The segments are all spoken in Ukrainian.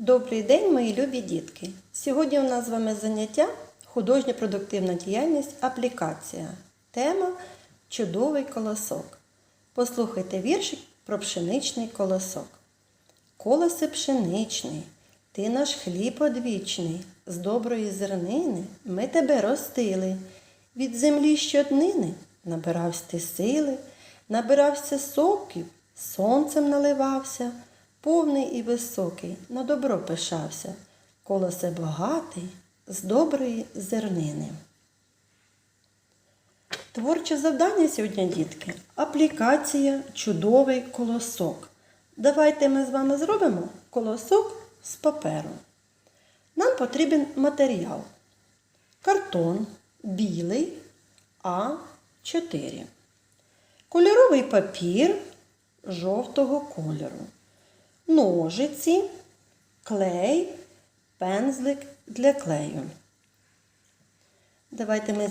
Добрий день, мої любі дітки! Сьогодні у нас з вами заняття художня продуктивна діяльність аплікація. Тема Чудовий колосок. Послухайте віршик про пшеничний колосок. Колосе пшеничний, ти наш хліб одвічний, з доброї зернини ми тебе ростили. Від землі щоднини набирався ти сили, набирався соків, сонцем наливався, повний і високий, на добро пишався, колосе багатий, з доброї зернини. Творче завдання сьогодні, дітки, аплікація Чудовий колосок. Давайте ми з вами зробимо колосок з паперу. Нам потрібен матеріал. Картон білий А4. Кольоровий папір жовтого кольору. Ножиці, клей, пензлик для клею. Давайте ми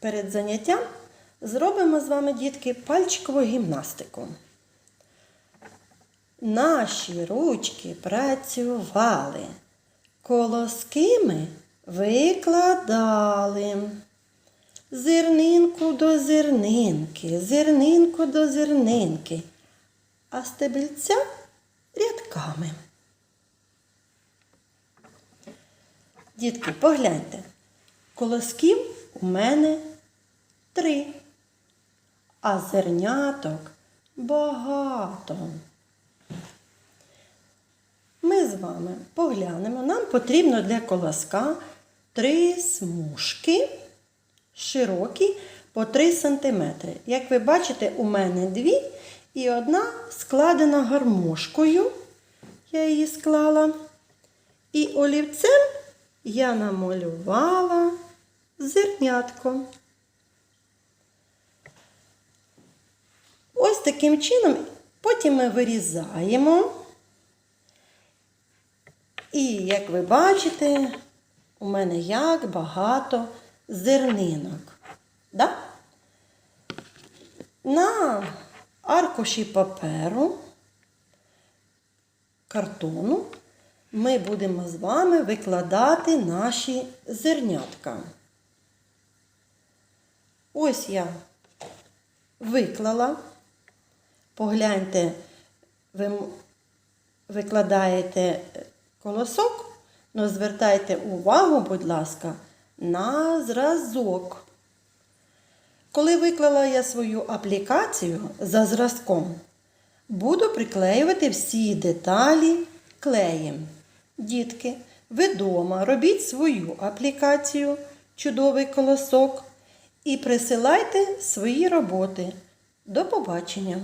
перед заняттям зробимо з вами, дітки, пальчикову гімнастику. Наші ручки працювали, колоски ми викладали. Зернинку до зернинки, зернинку до зернинки, а стебельця рядками. Дітки, погляньте, колосків у мене три, а зерняток багато. Ми з вами поглянемо. Нам потрібно для колоска три смужки широкі по 3 см. Як ви бачите, у мене дві і одна складена гармошкою. Я її склала. І олівцем я намалювала зернятко. Ось таким чином потім ми вирізаємо. І, як ви бачите, у мене як багато зернинок. Да? На аркуші паперу, картону ми будемо з вами викладати наші зернятка. Ось я виклала. Погляньте, ви викладаєте колосок, але звертайте увагу, будь ласка, на зразок. Коли виклала я свою аплікацію за зразком, буду приклеювати всі деталі клеєм. Дітки, ви дома робіть свою аплікацію Чудовий колосок і присилайте свої роботи. До побачення!